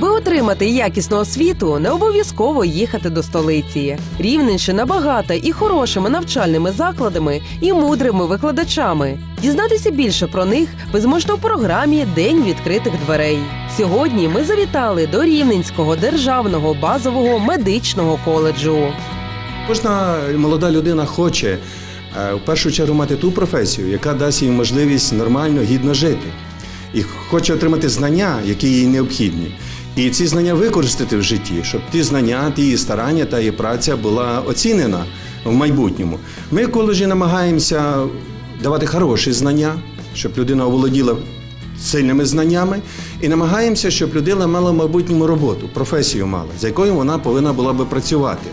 Аби отримати якісну освіту, не обов'язково їхати до столиці. Рівненщина багата і хорошими навчальними закладами, і мудрими викладачами. Дізнатися більше про них ви зможете у програмі День відкритих дверей. Сьогодні ми завітали до Рівненського державного базового медичного коледжу. Кожна молода людина хоче е, в першу чергу мати ту професію, яка дасть їй можливість нормально, гідно жити. І хоче отримати знання, які їй необхідні. І ці знання використати в житті, щоб ті знання, ті старання та її праця була оцінена в майбутньому. Ми коледжі намагаємося давати хороші знання, щоб людина оволоділа сильними знаннями, і намагаємося, щоб людина мала в майбутньому роботу, професію мала, за якою вона повинна була би працювати.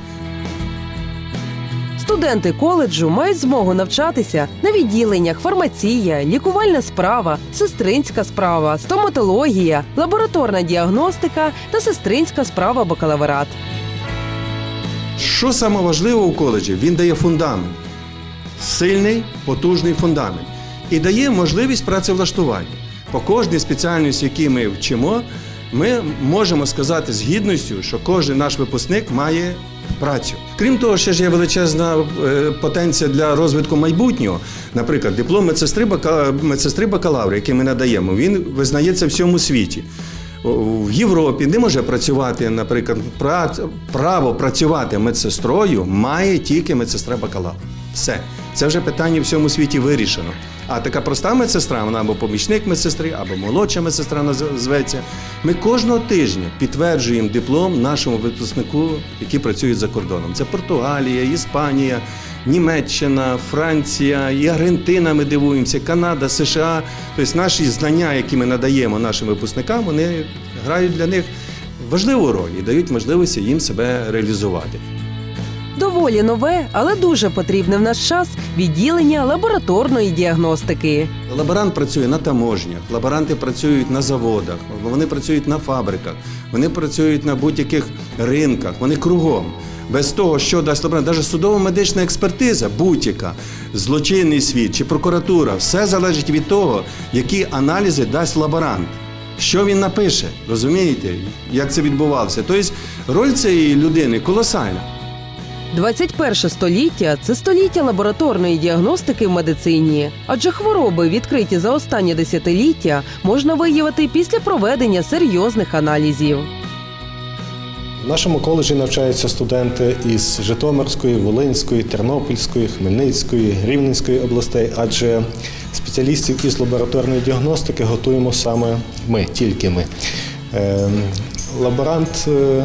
Студенти коледжу мають змогу навчатися на відділеннях фармація, лікувальна справа, сестринська справа, стоматологія, лабораторна діагностика та сестринська справа бакалаврат. Що саме важливо у коледжі? Він дає фундамент, сильний, потужний фундамент і дає можливість працевлаштування. По кожній спеціальності, які ми вчимо, ми можемо сказати з гідністю, що кожен наш випускник має працю. Крім того, ще ж є величезна е, потенція для розвитку майбутнього. Наприклад, диплом медсестри, медсестри бакалавра, який ми надаємо, він визнається в всьому світі в Європі не може працювати, наприклад, право працювати медсестрою має тільки медсестра бакалавр. Все. Це вже питання в всьому світі вирішено. А така проста медсестра, вона або помічник медсестри, або молодша медсестра наз- зветься. Ми кожного тижня підтверджуємо диплом нашому випускнику, які працюють за кордоном. Це Португалія, Іспанія, Німеччина, Франція, і Аргентина. Ми дивуємося, Канада, США. Тобто наші знання, які ми надаємо нашим випускникам, вони грають для них важливу роль і дають можливості їм себе реалізувати. Доволі нове, але дуже потрібне в наш час відділення лабораторної діагностики. Лаборант працює на таможнях, лаборанти працюють на заводах, вони працюють на фабриках, вони працюють на будь-яких ринках, вони кругом. Без того, що дасть лаборант, навіть судово-медична експертиза, будь-яка, злочинний світ чи прокуратура, все залежить від того, які аналізи дасть лаборант. Що він напише, розумієте, як це відбувалося? Тобто роль цієї людини колосальна. 21 століття це століття лабораторної діагностики в медицині, адже хвороби, відкриті за останні десятиліття, можна виявити після проведення серйозних аналізів. В нашому коледжі навчаються студенти із Житомирської, Волинської, Тернопільської, Хмельницької, Рівненської областей, адже спеціалістів із лабораторної діагностики готуємо саме ми, тільки ми. Лаборант е,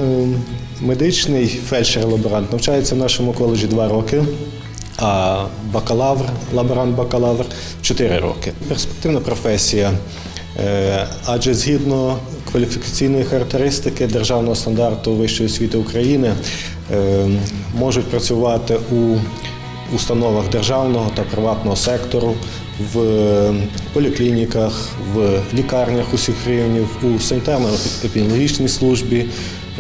медичний, фельдшер-лаборант навчається в нашому коледжі два роки. А бакалавр, лаборант-бакалавр 4 роки. Перспективна професія. Е, Адже згідно кваліфікаційної характеристики державного стандарту вищої освіти України е, можуть працювати у установах державного та приватного сектору, в поліклініках, в лікарнях усіх рівнів, у санітарно-епідеміологічній службі,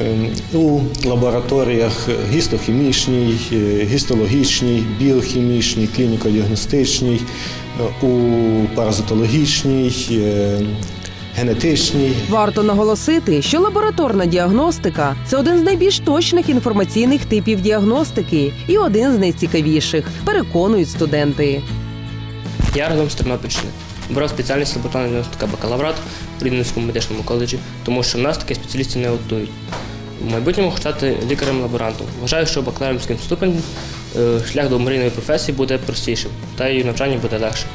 е, у лабораторіях гістохімічній, е, гістологічній, біохімічній, клініко-діагностичній, е, у паразитологічній, е, генетичній. Варто наголосити, що лабораторна діагностика це один з найбільш точних інформаційних типів діагностики і один з найцікавіших, переконують студенти. Я родом з Тернопільщини. Брав спеціальність лабораторна діагностика бакалаврат у Рівненському медичному коледжі, тому що в нас такі спеціалістів не готують. В майбутньому хочу стати лікарем-лаборантом. Вважаю, що бакалаврським ступень е, шлях до мрійної професії буде простішим, та й навчання буде легше.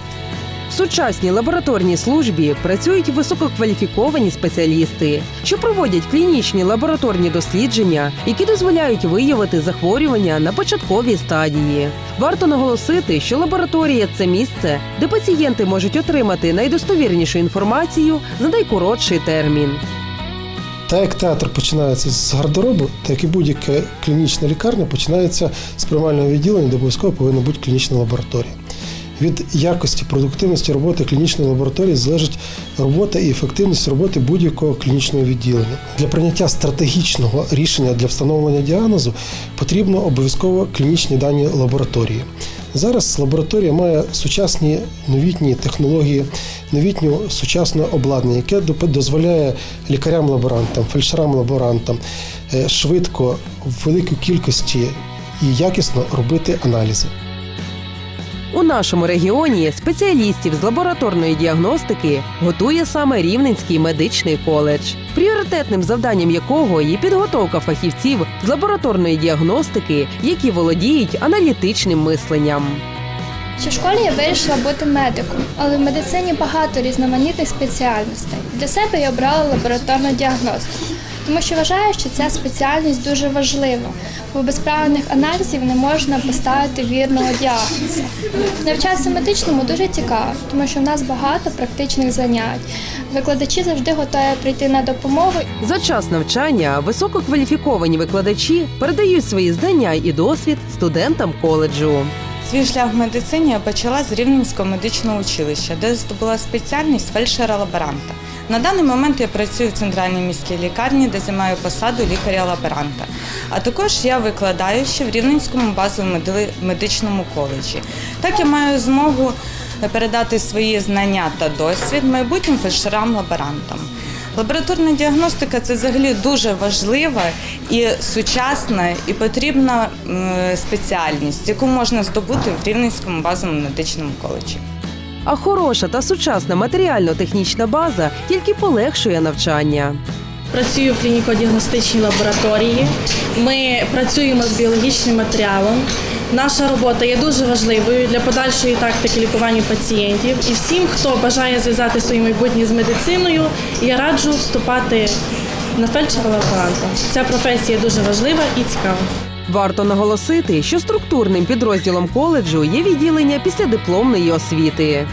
Сучасній лабораторній службі працюють висококваліфіковані спеціалісти, що проводять клінічні лабораторні дослідження, які дозволяють виявити захворювання на початковій стадії. Варто наголосити, що лабораторія це місце, де пацієнти можуть отримати найдостовірнішу інформацію за найкоротший термін. Так як театр починається з гардеробу, так і будь-яка клінічна лікарня починається з приймального відділення, де обов'язково повинна бути клінічна лабораторія. Від якості продуктивності роботи клінічної лабораторії залежить робота і ефективність роботи будь-якого клінічного відділення. Для прийняття стратегічного рішення для встановлення діагнозу потрібно обов'язково клінічні дані лабораторії. Зараз лабораторія має сучасні новітні технології, новітню сучасне обладнання, яке дозволяє лікарям-лаборантам, фельдшерам-лаборантам е, швидко, в великій кількості і якісно робити аналізи. У нашому регіоні спеціалістів з лабораторної діагностики готує саме Рівненський медичний коледж, пріоритетним завданням якого є підготовка фахівців з лабораторної діагностики, які володіють аналітичним мисленням. Ще в школі я вирішила бути медиком, але в медицині багато різноманітних спеціальностей. Для себе я обрала лабораторну діагностику, тому що вважаю, що ця спеціальність дуже важлива, бо без правильних аналізів не можна поставити вірного діагнозу. Навчатися медичному дуже цікаво, тому що в нас багато практичних занять. Викладачі завжди готові прийти на допомогу За час навчання висококваліфіковані викладачі передають свої знання і досвід студентам коледжу. Свій шлях в медицині я почала з Рівненського медичного училища, де здобула спеціальність фельдшера-лаборанта. На даний момент я працюю в центральній міській лікарні, де займаю посаду лікаря-лаборанта. А також я викладаю ще в Рівненському базовому медичному коледжі. Так я маю змогу передати свої знання та досвід майбутнім фельдшерам-лаборантам. Лабораторна діагностика це взагалі дуже важлива і сучасна, і потрібна спеціальність, яку можна здобути в Рівненському базовому медичному коледжі. А хороша та сучасна матеріально-технічна база тільки полегшує навчання. Працюю в клініко-діагностичній лабораторії. Ми працюємо з біологічним матеріалом. Наша робота є дуже важливою для подальшої тактики лікування пацієнтів. І всім, хто бажає зв'язати своє майбутнє з медициною, я раджу вступати на фельдшера лаборанта. Ця професія дуже важлива і цікава. Варто наголосити, що структурним підрозділом коледжу є відділення післядипломної освіти.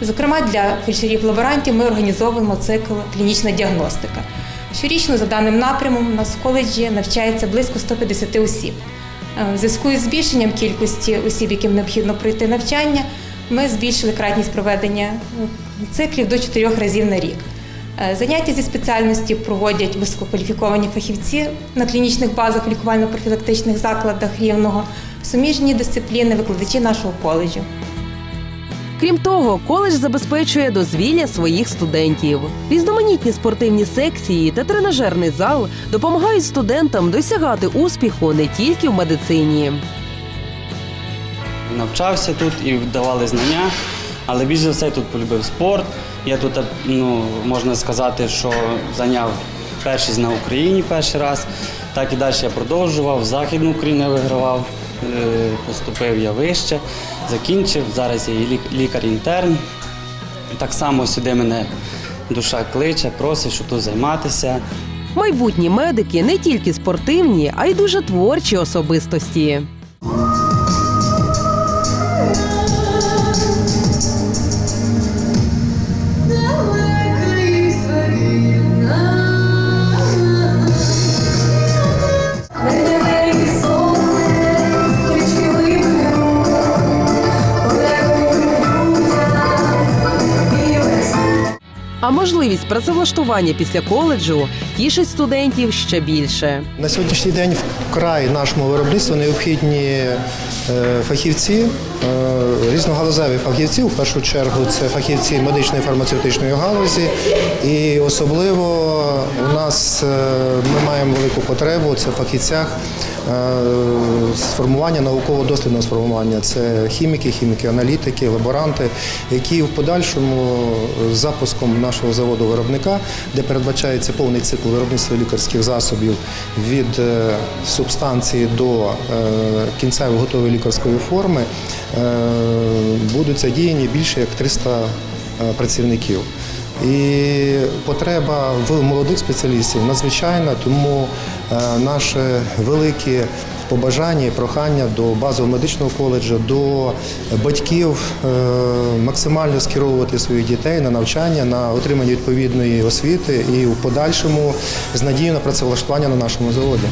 Зокрема, для фельдшерів-лаборантів ми організовуємо цикл клінічна діагностика. Щорічно за даним напрямом у нас в коледжі навчається близько 150 осіб. Е, В зв'язку із збільшенням кількості осіб, яким необхідно пройти навчання, ми збільшили кратність проведення е, циклів до 4 разів на рік. Е, Заняття зі спеціальності проводять висококваліфіковані фахівці на клінічних базах в лікувально-профілактичних закладах рівного, суміжні дисципліни, викладачі нашого коледжу. Крім того, коледж забезпечує дозвілля своїх студентів. Різноманітні спортивні секції та тренажерний зал допомагають студентам досягати успіху не тільки в медицині. навчався тут і давали знання, але більш за все тут полюбив спорт. Я тут, ну, можна сказати, що зайняв першість на Україні перший раз. Так і далі я продовжував. Західну Україну я вигравав, е, поступив я вище, закінчив. Зараз я лікар-інтерн. Так само сюди мене душа кличе, просить, що тут займатися. Майбутні медики не тільки спортивні, а й дуже творчі особистості. Можливість працевлаштування після коледжу тішить студентів ще більше. На сьогоднішній день вкрай нашому виробництву необхідні е, фахівці, е, різногалузеві фахівці. В першу чергу це фахівці медичної фармацевтичної галузі. І особливо у нас е, ми маємо велику потребу це в фахівцях сформування науково-дослідного сформування. Це хіміки, хіміки-аналітики, лаборанти, які в подальшому запуском нашого заводу виробника, де передбачається повний цикл виробництва лікарських засобів від е, субстанції до е, кінцевої готової лікарської форми, е, будуть задіяні більше як 300 е, працівників. І потреба в молодих спеціалістів надзвичайна, тому наші великі побажання і прохання до базового медичного коледжу, до батьків е, максимально скеровувати своїх дітей на навчання, на отримання відповідної освіти і в подальшому з надією на працевлаштування на нашому заводі.